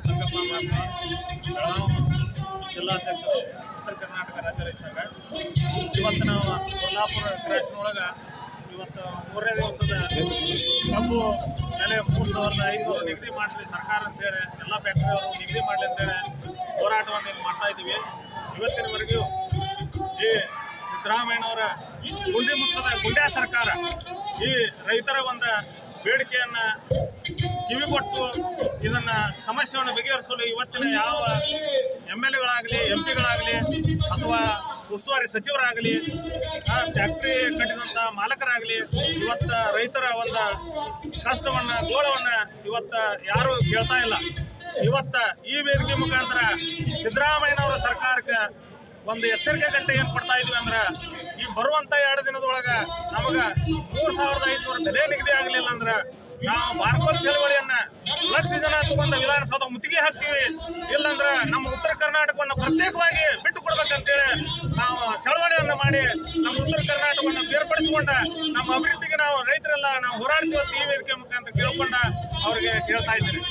ಸಂಗಪ್ಪ ಬೆಳಗಾವಿ ಜಿಲ್ಲಾಧ್ಯಕ್ಷರು ಉತ್ತರ ಕರ್ನಾಟಕ ರಾಜ್ಯ ರೈತ ಸಂಘ ಇವತ್ತು ನಾವು ಕೊಲ್ಲಾಪುರ ಕ್ರಾಶ್ನೊಳಗೆ ಇವತ್ತು ಮೂರನೇ ದಿವಸದ ಕಬ್ಬು ಬೆಲೆ ಮೂರು ಸಾವಿರದ ಐನೂರು ನಿಗದಿ ಮಾಡಲಿ ಸರ್ಕಾರ ಅಂತೇಳಿ ಎಲ್ಲ ಫ್ಯಾಕ್ಟ್ರಿಯವರು ನಿಗದಿ ಮಾಡಲಿ ಅಂತೇಳಿ ಹೋರಾಟವನ್ನು ಇಲ್ಲಿ ಮಾಡ್ತಾ ಇದ್ದೀವಿ ಇವತ್ತಿನವರೆಗೂ ಈ ಸಿದ್ದರಾಮಯ್ಯನವರ ಗುಂಡಿ ಮುಚ್ಚದ ಗುಂಡ್ಯಾ ಸರ್ಕಾರ ಈ ರೈತರ ಒಂದು ಬೇಡಿಕೆಯನ್ನ ಕಿವಿಗೊಟ್ಟು ಇದನ್ನ ಸಮಸ್ಯೆಯನ್ನು ಬಗೆಹರಿಸಲು ಇವತ್ತಿನ ಯಾವ ಎಂ ಎಲ್ ಎಗಳಾಗಲಿ ಎಂ ಪಿಗಳಾಗಲಿ ಅಥವಾ ಉಸ್ತುವಾರಿ ಸಚಿವರಾಗಲಿ ಫ್ಯಾಕ್ಟ್ರಿ ಕಟ್ಟಿದಂಥ ಮಾಲಕರಾಗಲಿ ಇವತ್ತ ರೈತರ ಒಂದು ಕಷ್ಟವನ್ನ, ಗೋಳವನ್ನ ಇವತ್ತ ಯಾರು ಕೇಳ್ತಾ ಇಲ್ಲ. ಇವತ್ತ ಈ ವೇದಿಕೆ ಮುಖಾಂತರ ಸಿದ್ದರಾಮಯ್ಯನವರ ಸರ್ಕಾರಕ್ಕೆ ಒಂದು ಎಚ್ಚರಿಕೆ ಗಂಟೆ ಏನು ಕೊಡ್ತಾ ಇದ್ವಿ ಅಂದ್ರೆ ಈ ಬರುವಂತ ಎರಡು ದಿನದೊಳಗ ನಮಗ ಮೂರ್ ಸಾವಿರದ ಐದುನೂರು ಬೆಲೆ ನಿಗದಿ ಆಗಲಿಲ್ಲ ಅಂದ್ರೆ ನಾವು ಬಾರ್ಕೋಲ್ ಚಳವಳಿಯನ್ನ ಲಕ್ಷ ಜನ ತಗೊಂಡ ವಿಧಾನಸೌಧ ಮುತ್ತಿಗೆ ಹಾಕ್ತೀವಿ. ಇಲ್ಲಾಂದ್ರೆ ನಮ್ಮ ಉತ್ತರ ಕರ್ನಾಟಕವನ್ನು ಪ್ರತ್ಯೇಕವಾಗಿ ಬಿಟ್ಟು ಕೊಡ್ಬೇಕಂತೇಳಿ ನಾವು ಚಳವಳಿಯನ್ನ ಮಾಡಿ ನಮ್ಮ ಉತ್ತರ ಕರ್ನಾಟಕವನ್ನು ಬೇರ್ಪಡಿಸಿಕೊಂಡ ನಮ್ಮ ಅಭಿವೃದ್ಧಿಗೆ ನಾವು ರೈತರೆಲ್ಲ ನಾವು ಹೋರಾಡ್ತೀವಿ ಈ ವೇದಿಕೆ ಮುಖಾಂತರ ಕೇಳ್ಕೊಂಡ ಅವ್ರಿಗೆ ಕೇಳ್ತಾ ಇದ್ದೀನಿ.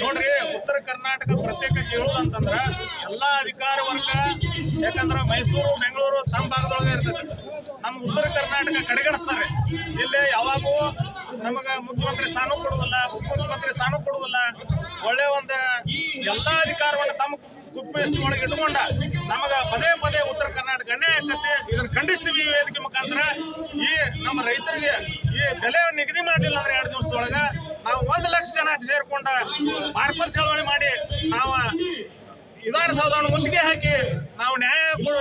ನೋಡ್ರಿ ಉತ್ತರ ಕರ್ನಾಟಕ ಪ್ರತ್ಯೇಕ ಕೇಳುದಂತಂದ್ರ ಎಲ್ಲಾ ಅಧಿಕಾರ ವರ್ಗ ಯಾಕಂದ್ರ ಮೈಸೂರು ಬೆಂಗಳೂರು ತಮ್ಮ ಭಾಗದೊಳಗೆ ಇರ್ತದೆ ನಮ್ಮ ಉತ್ತರ ಕರ್ನಾಟಕ ಕಡೆಗಣಿಸ್ತಾರೆ. ಇಲ್ಲಿ ಯಾವಾಗೂ ನಮಗ ಮುಖ್ಯಮಂತ್ರಿ ಸ್ಥಾನ ಕೊಡುವುದಿಲ್ಲ ಉಪಮುಖ್ಯಮಂತ್ರಿ ಸ್ಥಾನ ಕೊಡುವುದಿಲ್ಲ ಒಳ್ಳೆ ಒಂದು ಎಲ್ಲಾ ಅಧಿಕಾರವನ್ನು ತಮ್ಮ ಗುಪ್ಪಿಷ್ಟು ಒಳಗೆ ಇಟ್ಕೊಂಡ ನಮಗ ಪದೇ ಪದೇ ಉತ್ತರ ಕರ್ನಾಟಕ ಅನ್ಯಾಯ ಆಕತಿ ಇದನ್ನ ಖಂಡಿಸ್ತೀವಿ ಈ ವೇದಿಕೆ ಮುಖಾಂತರ. ಈ ನಮ್ಮ ರೈತರಿಗೆ ಈ ಬೆಲೆ ನಿಗದಿ ಮಾಡಲಿಲ್ಲ ಅಂದ್ರೆ ಎರಡು ದಿವಸದೊಳಗ ನಾವು ಒಂದು ಲಕ್ಷ ಜನ ಸೇರ್ಕೊಂಡ ಮಾರ್ಪಲ್ ಚಳವಳಿ ಮಾಡಿ ನಾವು ವಿಧಾನಸೌಧವನ್ನು ಮುತ್ತಿಗೆ ಹಾಕಿ ನಾವು ನ್ಯಾಯ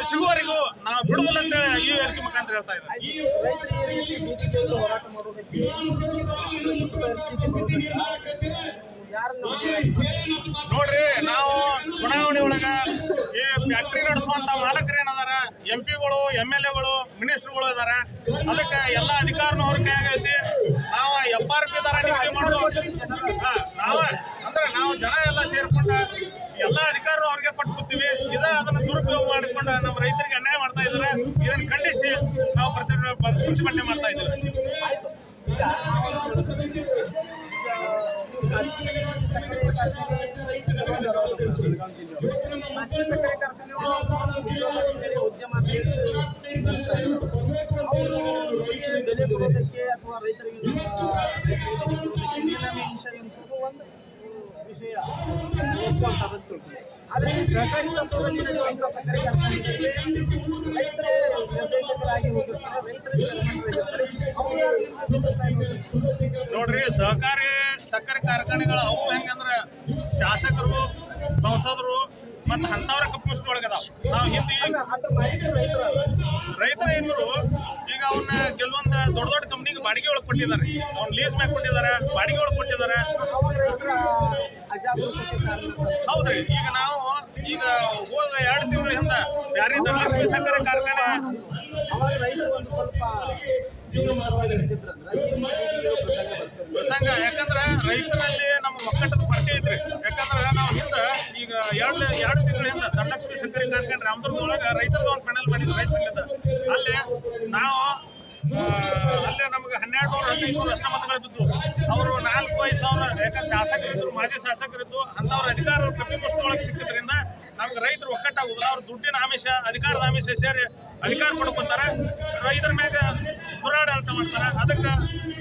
ಸಿಗುವವರೆಗೂ ನಾವು ಬಿಡುದಿಲ್ಲ ಅಂತೇಳಿ ಈ ವೇದಿಕೆ ಮುಖಾಂತರ ಹೇಳ್ತಾ ಇದ್ದಾರೆ. ನೋಡ್ರಿ ನಾವು ಚುನಾವಣೆ ಒಳಗ ಈ ಫ್ಯಾಕ್ಟ್ರಿ ನಡೆಸುವಂತ ಮಾಲಕರು ಏನದಾರ ಎಂ ಪಿಗಳು ಎಂ ಎಲ್ ಎಗಳು ಮಿನಿಸ್ಟರ್ಗಳು ಇದಾರೆ. ಅದಕ್ಕೆ ಎಲ್ಲ ಅಧಿಕಾರನೂ ಅವ್ರ ಕೈ ಐತಿ. ನಾವು ಎಫ್ ಆರ್ ಪಿ ದರ ನಿಗದಿ ಮಾಡೋದು. ನಾವ, ಅಂದ್ರೆ ನಾವು ಜನ ಎಲ್ಲ ಸೇರ್ಕೊಂಡ ಎಲ್ಲ ಅಧಿಕಾರನೂ ಅವ್ರಿಗೆ ಕೊಟ್ಟು ಕೂತೀವಿ ಇದ ಅದನ್ನ ದುರುಪಯೋಗ ಮಾಡಿಕೊಂಡು ನಮ್ಮ ರೈತರಿಗೆ ಅನ್ಯಾಯ ಮಾಡ್ತಾ ಇದಾರೆ. ಇದನ್ನ ಖಂಡಿಸಿ ನಾವು ಪ್ರತಿಭಟನೆ ಮಾಡ್ತಾ ಇದ್ದೀವಿ. ಸಕ್ಕರೆ ಕಾರ್ಖಾನೆ ತಗೊಂಡವರು ಬೆಳಗಾವಿ ಜಿಲ್ಲೆಯವರು. ಖಾಸಗಿ ಸಕ್ಕರೆ ಕಾರ್ಖಾನೆಗಳು ಉದ್ಯೋಗ ಅಂತೇಳಿ ಉದ್ಯಮ ಅಂತೇಳಿ ನಡೆಸ್ತಾ ಇದ್ದಾರೆ. ಅವರು ರೈತರಿಗೆ ಬೆಲೆ ಕೊಡೋದಕ್ಕೆ ಅಥವಾ ರೈತರಿಗೆ ವಿಷಯ ಎನ್ಸೋದು ಒಂದು ವಿಷಯ ಒಪ್ಪುವಂಥದ್ದು ತಿಳ್ಕೊಳ್ಳಿ. ಆದರೆ ಈ ಸಹಕಾರಿ ತತ್ವದಲ್ಲಿ ನಡೆಯುವಂಥ ಸಕ್ಕರೆ ಕಾರ್ಖಾನೆಗಳಿಗೆ ರೈತರೇ ನಿರ್ದೇಶಕರಾಗಿ ಹೋಗಿರ್ತಾರೆ ರೈತರೇ ಚೇರ್ಮನ್ರಾಗಿರ್ತಾರೆ. ಅವ್ರು ಯಾರು ನಿಮ್ಗೆ ಗೊತ್ತಿರ್ತಾ ಇರೋದು? ನೋಡ್ರಿ, ಸಹಕಾರಿ ಸಕ್ಕರೆ ಕಾರ್ಖಾನೆಗಳು ಅವು ಹೆಂಗಂದ್ರ ಶಾಸಕರು, ಸಂಸದರು ಮತ್ತು ಅಂಥವ್ರ ಕಪ್ಪಿಸ್ಟ್ ಒಳಗದಾವ ನಾವು ಹಿಂದಿ ರೈತರು ಇದ್ರು, ಈಗ ಅವನ್ನ ಕೆಲವೊಂದು ದೊಡ್ಡ ದೊಡ್ಡ ಕಂಪ್ನಿಗೆ ಬಾಡಿಗೆ ಒಳಗೆ ಕೊಟ್ಟಿದ್ದಾರೆ. ಅವ್ನ ಲೀಸ್ ಮ್ಯಾಗ ಕೊಟ್ಟಿದ್ದಾರೆ, ಬಾಡಿಗೆ ಒಳಗೆ ಕೊಟ್ಟಿದ್ದಾರೆ. ಹೌದ್ರಿ, ಈಗ ನಾವು ಈಗ ಹೋದ ಎರಡು ತಿಂಗಳ ಹಿಂದೆ ಯಾರೇ ಧನಲಕ್ಷ್ಮಿ ಸಕ್ಕರೆ ಕಾರ್ಖಾನೆ ಪ್ರಸಂಗ. ಯಾಕಂದ್ರೆ ರೈತರಲ್ಲಿ ನಮ್ಮ ಒಕ್ಕಟ್ಟದ ಕೊರತೆ ಐತ್ರಿ. ಯಾಕಂದ್ರೆ ನಾವು ಹಿಂದೆ ಈಗ ಎರಡು ಎರಡು ತಿಂಗಳಿಂದ ಧನಲಕ್ಷ್ಮಿ ಸಕ್ಕರೆ ಕಾರ್ಖಾನೆ ರಾಮದುರ್ಗದೊಳಗ ರೈತರದ ಒಂದು ಪೆನಲ್ ಮಾಡಿದ್ರು ರೈತ ಸಂಘದ ಅಲ್ಲಿ ನಾವು ಅಲ್ಲಿ ನಮ್ಗೆ ಹನ್ನೆರಡು ನೂರ, ಹದಿನೈದು ಅಷ್ಟ ಮತಗಳು ಬಿದ್ದು ಅವರು ನಾಲ್ಕು ಐದು ಸಾವಿರ, ಯಾಕಂದ್ರೆ ಶಾಸಕರಿದ್ರು, ಮಾಜಿ ಶಾಸಕರಿದ್ದು ಅಂಥವ್ರ ಅಧಿಕಾರ ಕಮ್ಮಿ ಮುಷ್ಟು ಒಳಗೆ ಸಿಕ್ಕಿದ್ರಿಂದ ನಮ್ಗೆ ರೈತರು ಒಕ್ಕಟ್ಟಾಗುದಿಲ್ಲ. ಅವ್ರ ದುಡ್ಡಿನ ಆಮಿಷ, ಅಧಿಕಾರದ ಆಮಿಷ ಸೇರಿ ಅಧಿಕಾರ ಪಡ್ಕೊತಾರೆ. ರೈತರ ಮ್ಯಾಗ ದುರಾಡಳಿತ ಮಾಡ್ತಾರೆ. ಅದಕ್ಕೆ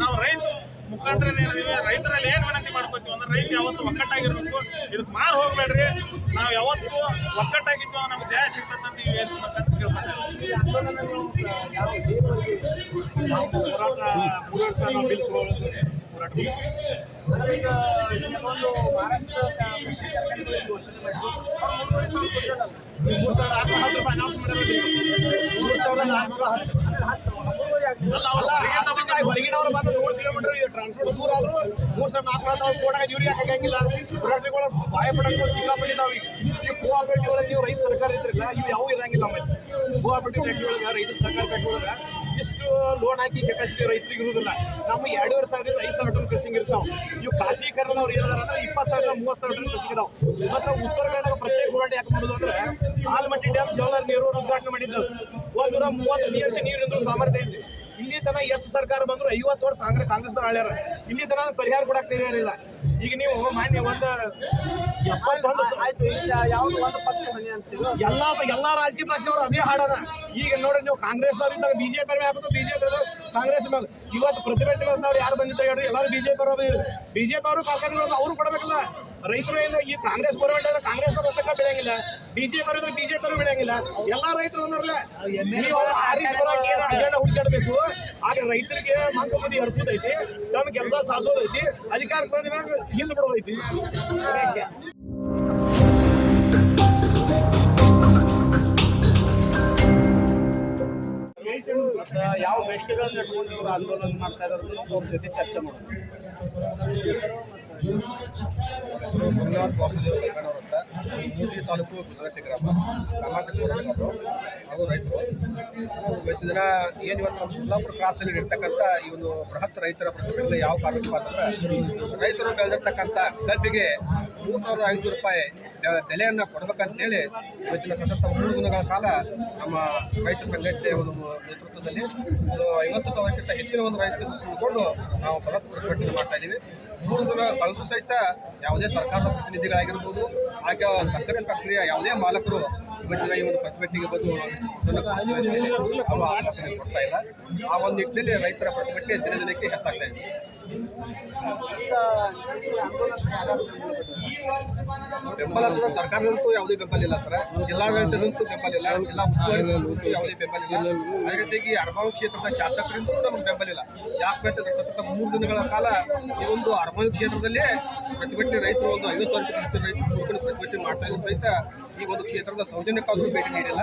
ನಾವು ರೈತ ಮುಖಂಡರಲ್ಲಿ ಏನಿದೀವಿ ರೈತರಲ್ಲಿ ಏನು ವಿನಂತಿ ಮಾಡ್ಕೋತೀವಿ ಅಂದ್ರೆ ರೈತ ಯಾವತ್ತು ಒಕ್ಕಟ್ಟಾಗಿರ್ಬೇಕು ಇದಕ್ಕೆ ಮಾರು ಹೋಗ್ಬೇಡ್ರಿ. ನಾವು ಯಾವತ್ತು ಒಕ್ಕಟ್ಟಾಗಿದ್ದು ನಮ್ಗೆ ಜಯ ಸಿಗ್ತದಂತ ನೀವು ಆಗ್ತದೆ ಅಲ್ಲ ಅವ್ರು ಸಂಬಂಧ ಹೊರಗಿನವ್ರು ಬಂದು ನೂರು ಕಿಲೋಮೀಟರ್ ಟ್ರಾನ್ಸ್ಪೋರ್ಟ್ ದೂರ ಆದ್ರು ಮೂರ್ ಸಾವಿರ ನಾಲ್ಕು ನಾವು ಕೋಟಾಗ ಇವ್ರಿಗೆ ಹಾಕಂಗಿಲ್ಲ ಹೋರಾಟಗಳು ಬಾಯ ಸಿಕ್ಕಾಪಟ್ಟಿ ಸಿಕ್ಕಾಪಟ್ಟಿದಾವೆ ಈ ಒಳಗೆ ನೀವು ರೈತ ಸರ್ಕಾರ ಇದ್ರಲ್ಲ ಇವು ಯಾವ ಇರಂಗಿಲ್ಲ ಆಮೇಲೆ. ಕೋಆಪರೇಟಿವ್ ಒಳಗೆ, ರೈತ ಸರ್ಕಾರ ಫ್ಯಾಕ್ಟ್ರಿ ಒಳಗೆ ಇಷ್ಟು ಲೋನ್ ಹಾಕಿ ಕೆಪಾಸಿಟಿ ರೈತರಿಗೆ ಇರುವುದಿಲ್ಲ. ನಮ್ಮ ಎರಡೂವರೆ ಸಾವಿರದಿಂದ ಐದು ಸಾವಿರ ಟನ್ ಕೃಷಿಂಗ್ ಇರ್ತಾವ. ಇವು ಖಾಸೀಕರಣದವ್ರು ಏನಾರ ಅಂದ್ರೆ ಇಪ್ಪತ್ತು ಸಾವಿರ ಮೂವತ್ತು ಸಾವಿರ ಟನ್ ಕೃಷಿಗೆ ಇದಾವೆ. ಮತ್ತು ಉತ್ತರ ಕರ್ನಾಟಕ ಪ್ರತ್ಯೇಕ ಹೋರಾಟ ಯಾಕೆ ಮಾಡೋದು ಅಂದ್ರೆ ಆಲಮಟ್ಟಿ ಡ್ಯಾಮ್ ಜವಾಹರ್ ನೆಹರು ಉದ್ಘಾಟನೆ ಮಾಡಿದ್ದು. ಒಂದು ನೂರ ಮೂವತ್ತು ಟಿ ಎಂ ನೀರು ಸಾಮರ್ಥ್ಯ ಐತಿ ತನ ಎಷ್ಟು ಸರ್ಕಾರ ಬಂದ್ರು ಐವತ್ತು ವರ್ಷ ಕಾಂಗ್ರೆಸ್ ಕಾಂಗ್ರೆಸ್ನ ಆಳ್ಯಾರ. ಇಲ್ಲಿ ತನ ಪರಿಹಾರ ಕೊಡಕ್ಕೆ ತಯಾರಿಲ್ಲ. ಈಗ ನೀವು ಮಾನ್ಯ ಒಂದು ಎಪ್ಪತ್ತೊಂದು ಎಲ್ಲ ಎಲ್ಲಾ ರಾಜಕೀಯ ಪಕ್ಷದವರು ಅದೇ ಹಾಡಾರ ಈಗ ನೋಡ್ರಿ ನೀವು ಕಾಂಗ್ರೆಸ್ ಅವರಿಂದ ಬಿಜೆಪಿ ಅವ್ರು ಹಾಕೋದು ಬಿಜೆಪಿ ಕಾಂಗ್ರೆಸ್ ಮೇಲೆ ಇವತ್ತು ಪ್ರತಿಭಟನೆ ಯಾರು ಬಂದಿದ್ದಾರೆ ಹೇಳ್ರಿ? ಎಲ್ಲರೂ ಬಿಜೆಪಿ ಅವರು ಬಿಜೆಪಿ ಅವರು ಕಾರ್ಖಾನೆಗಳು ಅವರು ಕೊಡಬೇಕಲ್ಲ. ರೈತರು ಏನು, ಈ ಕಾಂಗ್ರೆಸ್ ಗೌರ್ಮೆಂಟ್ ಅಂದ್ರೆ ಕಾಂಗ್ರೆಸ್ ಅಷ್ಟಕ್ಕ ಬೆಳೆಯಂಗಿಲ್ಲ ಬಿಜೆಪಿ ಅವರು ಇದ್ರೆ ಬಿಜೆಪಿ ಬೆಳೆಯಂಗಿಲ್ಲ ಎಲ್ಲಾ ರೈತರು ಅಂದ್ರಲ್ಲ ನೀವು ಅಜೆಂಡಾ ಹುಡುಕಾಡಬೇಕು. ಆಗ ರೈತರಿಗೆ ಮಂಕ ಮಂದಿ ಹರಿಸೋದೈತಿ, ತಮ್ಮ ಕೆಲಸ ಸಾಸೋದೈತಿ, ಅಧಿಕಾರಕ್ಕೆ ಬಂದ ಮ್ಯಾಗ ಹಿಂದೆ ಬಿಡೋದೈತಿ. ಯಾವ ಬೇಡಿಕೆಗಳನ್ನ ಇಟ್ಕೊಂಡು ಇವರು ಆಂದೋಲನ ಮಾಡ್ತಾ ಇರೋದನ್ನ ಅವ್ರ ಜೊತೆ ಚರ್ಚೆ ಮಾಡೋದು. ಹೆಸರು ಗುರುನಾಥ್ ವಾಸುದೇವ ಕಲ್ಕಣ್ಣವ್ರ ಅಂತ ಮೂಡಿ ತಾಲೂಕು ಗುಜರಾಟಿ ಗ್ರಾಮ ಸಮಾಜಕ್ಕೆ ಹೋರಾಟಗಾರರು ಹಾಗೂ ರೈತರು. ಇವತ್ತು ದಿನ ಏನು ಇವತ್ತು ನಮ್ಮ ಕುಂದಾಪುರ ಕ್ರಾಸ್ನಲ್ಲಿ ಇರ್ತಕ್ಕಂಥ ಈ ಒಂದು ಬೃಹತ್ ರೈತರ ಪ್ರತಿಭಟನೆ ಯಾವ ಕಾರಣಕ್ಕೂ ಅಂತಂದ್ರೆ ರೈತರು ಬೆಳೆದಿರ್ತಕ್ಕಂಥ ಕಬ್ಬಿಗೆ ಮೂರು ಸಾವಿರದ ಐನೂರು ರೂಪಾಯಿ ಬೆಲೆಯನ್ನು ಕೊಡಬೇಕಂತೇಳಿ ಇವತ್ತಿನ ಸತತ ಮೂರು ದಿನಗಳ ಕಾಲ ನಮ್ಮ ರೈತ ಸಂಘಟನೆ ಒಂದು ನೇತೃತ್ವದಲ್ಲಿ ಒಂದು ಐವತ್ತು ಸಾವಿರಕ್ಕಿಂತ ಹೆಚ್ಚಿನ ಒಂದು ರೈತರು ಕೂಡಿಕೊಂಡು ನಾವು ಬೃಹತ್ ಪ್ರತಿಭಟನೆ ಮಾಡ್ತಾ ಇದ್ದೀವಿ. ಮೂರು ದಿನ ಕಳೆದು ಸಹಿತ ಯಾವುದೇ ಸರ್ಕಾರದ ಪ್ರತಿನಿಧಿಗಳಾಗಿರ್ಬೋದು ಹಾಗೆ ಸಕ್ಕರೆ ಫ್ಯಾಕ್ಟರಿಯ ಯಾವುದೇ ಮಾಲಕರು ಇವತ್ತಿನ ಈ ಒಂದು ಪ್ರತಿಭಟನೆಗೆ ಬಂದು ಅವರು ಆಶ್ವಾಸನೆ ಕೊಡ್ತಾ ಇಲ್ಲ. ಆ ಒಂದು ನಿಟ್ಟಿನಲ್ಲಿ ರೈತರ ಪ್ರತಿಭಟನೆ ದಿನ ದಿನಕ್ಕೆ ಹೆಚ್ಚಾಗ್ತಾ ಇದೆ. ಬೆಂಬಲ ಅಂತಂದ್ರೆ ಸರ್ಕಾರದಂತೂ ಯಾವುದೇ ಬೆಂಬಲ ಇಲ್ಲ ಸರ್. ಜಿಲ್ಲಾಡಳಿತದಂತೂ ಬೆಂಬಲ ಇಲ್ಲ. ಜಿಲ್ಲಾ ಉಸ್ತುವಾರಿ ಯಾವುದೇ ಬೆಂಬಲ ಇಲ್ಲ. ಅದೇ ರೀತಿಯಾಗಿ ಅರಮಾವು ಕ್ಷೇತ್ರದ ಶಾಸಕರಿಂದಲೂ ನಮ್ಗೆ ಬೆಂಬಲ ಇಲ್ಲ. ಯಾಕೆ ಅಂತಂದ್ರೆ ಸತತ ಮೂರು ದಿನಗಳ ಕಾಲ ಈ ಒಂದು ಅರಮಾವು ಕ್ಷೇತ್ರದಲ್ಲೇ ಪ್ರತಿಭಟನೆ ರೈತರು ಒಂದು ಐವತ್ತು ಸಾವಿರಕ್ಕೂ ಹೆಚ್ಚು ರೈತರು ಪ್ರತಿಭಟನೆ ಮಾಡ್ತಾ ಇದ್ರು ಸಹಿತ ಈ ಒಂದು ಕ್ಷೇತ್ರದ ಸೌಜನ್ಯಕ್ಕಾದರೂ ಭೇಟಿ ನೀಡಿಲ್ಲ.